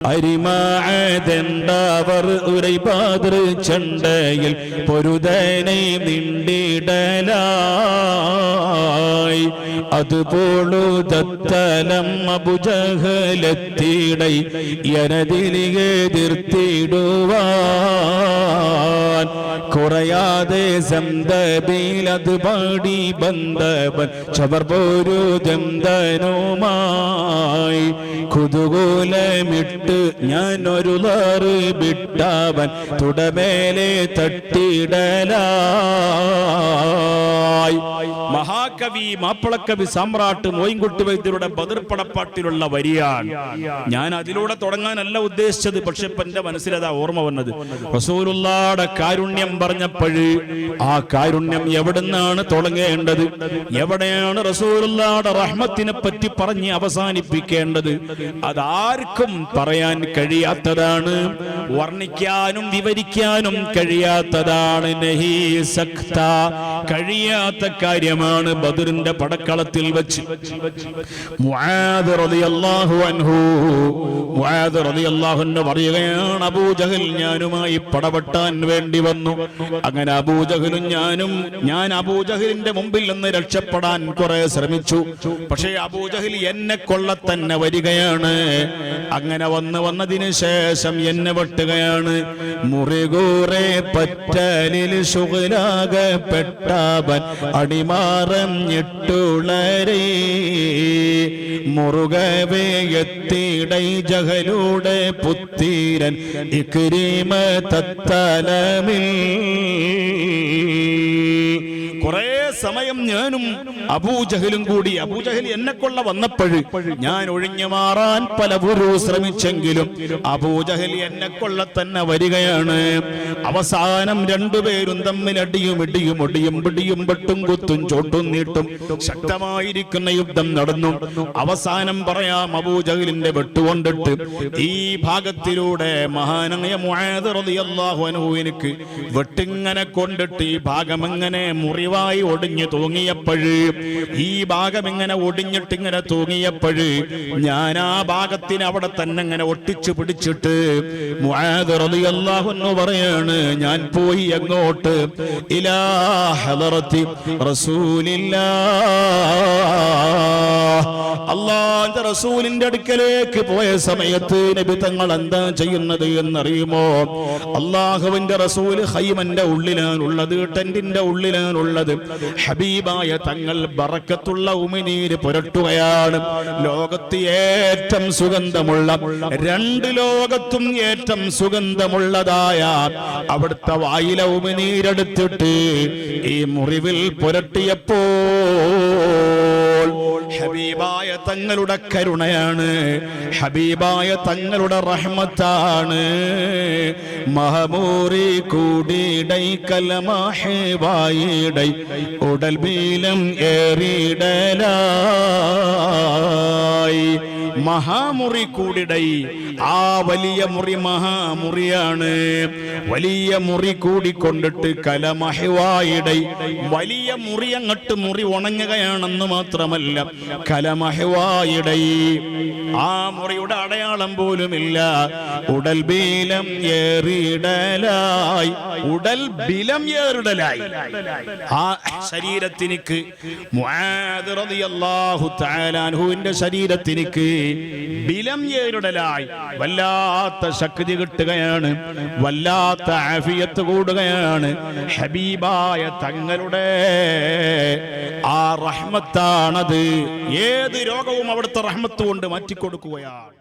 അരിമാതെണ്ടവർ ഉരൈപാതൃ ചണ്ടയിൽ പൊരുതനെ നിണ്ടിടലായി. അതുപോളു ദത്തലം അബുജഹലത്തിടൈ എനതിലികെ കുറയാതെ സന്തതിയിലത് പാടി ബന്ധവൻ. ചവർ പോരു ദന്തനുമായി കുതുകൂലമിട്ട് ഞാൻ ഒരു ലാറ് വിട്ടവൻ. തുടമേലെ തട്ടിടലായി. മഹാകവി മാപ്പിളക്കവി സാമ്രാട്ട് മോയിൻകുട്ടി വൈദ്യരുടെ ബതിർപ്പടപ്പാട്ടിലുള്ള വരിയാണ്. ഞാൻ അതിലൂടെ തുടങ്ങാനല്ല ഉദ്ദേശിച്ചത് പക്ഷെ എന്റെ മനസ്സിലതാ ഓർമ്മ വന്നത്. റസൂലുള്ളാടെ കാരുണ്യം പറഞ്ഞപ്പോഴ് ആ കാരുണ്യം എവിടുന്നാണ് തുടങ്ങേണ്ടത്? എവിടെയാണ് റസൂലുള്ളാടെ റഹ്മത്തിനെ പറ്റി പറഞ്ഞ് അവസാനിപ്പിക്കേണ്ടത്? അതാർക്കും പറയാൻ കഴിയാത്തതാണ് വർണിക്കാനും വിവരിക്കാനും കഴിയാത്തതാണ്. കഴിയാത്ത കാര്യമാണ് ബദറിന്റെ പടക്കളത്തിൽ വെച്ച്. പറയുകയാണ് അബൂജഹൽ ഞാനുമായി പടവെട്ടാൻ വേണ്ടി വന്നു. അങ്ങനെ അബൂജഹലും ഞാനും ഞാൻ അബൂജഹലിന്റെ മുമ്പിൽ നിന്ന് രക്ഷപ്പെടാൻ കുറെ ശ്രമിച്ചു. പക്ഷേ അബൂജഹൽ എന്നെ കൊള്ള തന്നെ വരികയാണ്. അങ്ങനെ വന്ന് വന്നതിന് ശേഷം എന്നെ വെട്ടുകയാണ്. മുറികൂറെ പറ്റലിൽ സുഖരാകപ്പെട്ടവൻ അടിമാറഞ്ഞിട്ടുളരേ മുറുകവേ എത്തിയിടൈ ജഹലൂടെ പുത്തീരൻ ഇക്രീമ കുറെ സമയം ഞാനും അബൂജഹലും കൂടി അബൂജഹൽ എന്നെ കൊള്ള വന്നപ്പോഴ് ഞാൻ ഒഴിഞ്ഞു മാറാൻ പല ഗുരു ശ്രമിച്ചെങ്കിലും അബൂജഹൽ എന്നെ കൊള്ള തന്നെ വരികയാണ്. അവസാനം രണ്ടുപേരും തമ്മിൽ അടിയും ഇടിയും ഒടിയും പിടിയും വെട്ടും കുത്തും ചോട്ടും നീട്ടും ശക്തമായിരിക്കുന്ന യുദ്ധം നടന്നു. അവസാനം പറയാം അബൂജഹലിന്റെ വെട്ടുകൊണ്ടിട്ട് ഈ ഭാഗത്തിലൂടെ മഹാനായ റളിയല്ലാഹു അൻഹു എനിക്ക് വെട്ടിങ്ങനെ കൊണ്ടിട്ട് ഈ ഭാഗം എങ്ങനെ മുറിവായി ഒടിഞ്ഞു തൂങ്ങിയപ്പോഴ് ഈ ഭാഗം ഇങ്ങനെ ഒടിഞ്ഞിട്ട് ഇങ്ങനെ തൂങ്ങിയപ്പോഴ് ഞാൻ ആ ഭാഗത്തിന് അവിടെ തന്നെ ഇങ്ങനെ ഒട്ടിച്ചു പിടിച്ചിട്ട് എന്ന് പറയാണ് ഞാൻ പോയി അങ്ങോട്ട്. ഇലാ ഹളറത്തി റസൂലില്ലാ അള്ളാന്റെ റസൂലിന്റെ അടുക്കലേക്ക് പോയ സമയത്ത് നബി തങ്ങൾ എന്താ ചെയ്യുന്നത് എന്നറിയുമോ? അള്ളാഹുവിന്റെ റസൂൽ ഹൈമന്റെ ഉള്ളിലാണുള്ളത് ടെന്റിന്റെ ഉള്ളിലാണുള്ളത്. ഹബീബായ തങ്ങൾ ബറക്കത്തുള്ള ഉമിനീര് പുരട്ടുകയാണ്. ലോകത്ത് ഏറ്റം സുഗന്ധമുള്ള രണ്ട് ലോകത്തും ഏറ്റം സുഗന്ധമുള്ളതായ അവിടുത്തെ വായില ഉമിനീരെടുത്തിട്ട് ഈ മുറിവിൽ പുരട്ടിയപ്പോൾ ഹബീബായ തങ്ങളുടെ കരുണയാണ്. ഹബീബായ തങ്ങളുടെ റഹ്മത്താണ്. മഹമൂറി കൂടിയിടൈ കലമാഹിവായിടൈ ഉടൽ ബീലം ഏറിടലായി മഹാമുറി കൂടിടൈ. ആ വലിയ മുറി മഹാമുറിയാണ്. വലിയ മുറി കൂടിക്കൊണ്ടിട്ട് കലമഹിവായിടൈ. വലിയ മുറി അങ്ങട്ട് മുറി ഉണങ്ങുകയാണെന്ന് മാത്രമല്ല കലമഹിവായിടൈ. ആ മുറിയുടെ അടയാളം പോലുമില്ല. ഉടൽ ബീലം ഏറിടലായി. ഉടൽ ബിലം ഏറിടലായി. ആ ശരീരത്തിനിക്ക് ശരീരത്തിനിക്ക് ബിലം ഏറിടലായി വല്ലാത്ത ശക്തി കിട്ടുകയാണ് വല്ലാത്ത ആഫിയത്ത് കൂടുകയാണ്. ഹബീബായ തങ്ങളുടെ ആ റഹ്മത്താണത്. ഏത് രോഗവും അവിടുത്തെ റഹ്മത്ത് കൊണ്ട് മാറ്റിക്കൊടുക്കുകയാണ്.